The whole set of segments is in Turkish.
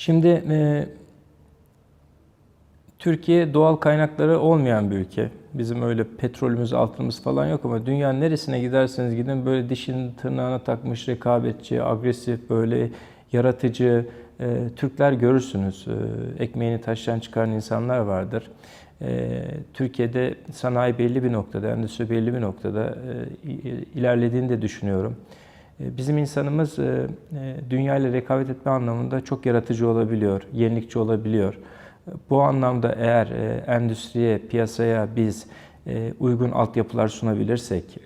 Şimdi e, Türkiye doğal kaynakları olmayan bir ülke. Bizim öyle petrolümüz, altınımız falan yok ama dünyanın neresine giderseniz gidin böyle dişin tırnağına takmış rekabetçi, agresif, böyle yaratıcı e, Türkler görürsünüz. E, ekmeğini taştan çıkaran insanlar vardır. E, Türkiye'de sanayi belli bir noktada, endüstri belli bir noktada e, ilerlediğini de düşünüyorum. E, Bizim insanımız e, e, dünya ile rekabet etme anlamında çok yaratıcı olabiliyor, yenilikçi olabiliyor. Bu anlamda eğer e, endüstriye, piyasaya biz uygun altyapılar sunabilirsek,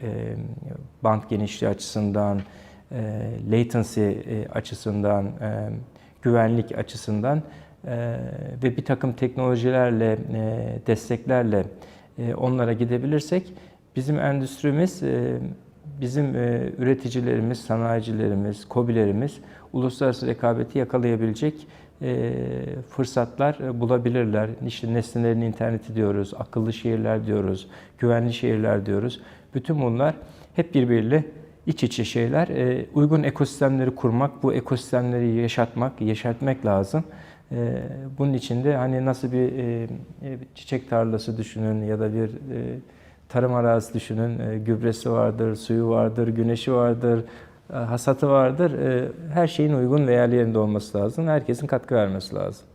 band genişliği açısından, latency açısından, güvenlik açısından ve bir takım teknolojilerle, desteklerle onlara gidebilirsek bizim endüstrimiz, bizim e, üreticilerimiz, sanayicilerimiz, kobilerimiz uluslararası rekabeti yakalayabilecek e, fırsatlar e, bulabilirler. İşte nesnelerin interneti diyoruz, akıllı şehirler diyoruz, güvenli şehirler diyoruz. Bütün bunlar hep birbiriyle iç içe şeyler. Uygun ekosistemleri kurmak, bu ekosistemleri yaşatmak, yeşertmek lazım. Bunun için de hani nasıl bir çiçek tarlası düşünün ya da bir tarım arazisi düşünün. E, Gübresi vardır, suyu vardır, güneşi vardır, e, hasatı vardır. E, Her şeyin uygun ve yerli yerinde olması lazım. Herkesin katkı vermesi lazım.